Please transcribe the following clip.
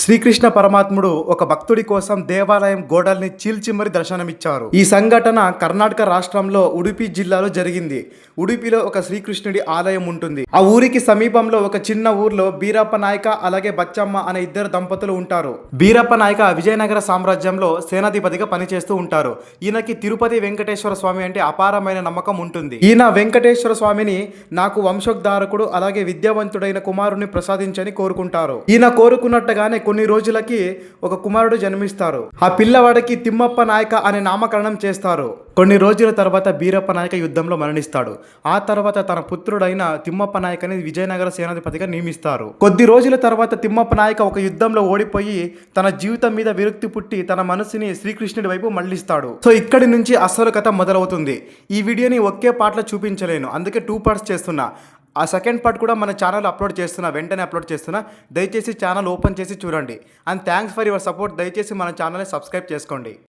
శ్రీకృష్ణ పరమాత్ముడు ఒక భక్తుడి కోసం దేవాలయం గోడల్ని చీల్చి మరి దర్శనమిచ్చారు. ఈ సంఘటన కర్ణాటక రాష్ట్రంలో ఉడిపి జిల్లాలో జరిగింది. ఉడుపిలో ఒక శ్రీకృష్ణుడి ఆలయం ఉంటుంది. ఆ ఊరికి సమీపంలో ఒక చిన్న ఊర్లో బీరప్ప నాయక అలాగే బచ్చమ్మ అనే ఇద్దరు దంపతులు ఉంటారు. బీరప్ప నాయక విజయనగర సామ్రాజ్యంలో సేనాధిపతిగా పనిచేస్తూ ఉంటారు. ఈయనకి తిరుపతి వెంకటేశ్వర స్వామి అంటే అపారమైన నమ్మకం ఉంటుంది. ఈయన వెంకటేశ్వర స్వామిని నాకు వంశోద్ధారకుడు అలాగే విద్యావంతుడైన కుమారుని ప్రసాదించని కోరుకుంటారు. ఈయన కోరుకున్నట్టుగానే కొన్ని రోజులకి ఒక కుమారుడు జన్మిస్తారు. ఆ పిల్లవాడికి తిమ్మప్ప నాయక అనే నామకరణం చేస్తారు. కొన్ని రోజుల తర్వాత బీరప్ప నాయక యుద్ధంలో మరణిస్తాడు. ఆ తర్వాత తన పుత్రుడైన తిమ్మప్ప నాయకని విజయనగర సేనాధిపతిగా నియమిస్తారు. కొద్ది రోజుల తర్వాత తిమ్మప్ప నాయక ఒక యుద్ధంలో ఓడిపోయి తన జీవితం మీద విరక్తి పుట్టి తన మనసుని శ్రీకృష్ణుడి వైపు మళ్ళిస్తాడు సో ఇక్కడి నుంచి అసలు కథ మొదలవుతుంది. ఈ వీడియోని ఒకే పాటలో చూపించలేను. అందుకే టూ పార్ట్స్ చేస్తున్నా. ఆ సెకండ్ పార్ట్ కూడా మన ఛానల్ అప్లోడ్ చేస్తున్నా వెంటనే అప్లోడ్ చేస్తున్నా. దయచేసి ఛానల్ ఓపెన్ చేసి చూడండి. And thanks for your support దయచేసి మన ఛానల్ని సబ్స్క్రైబ్ చేసుకోండి.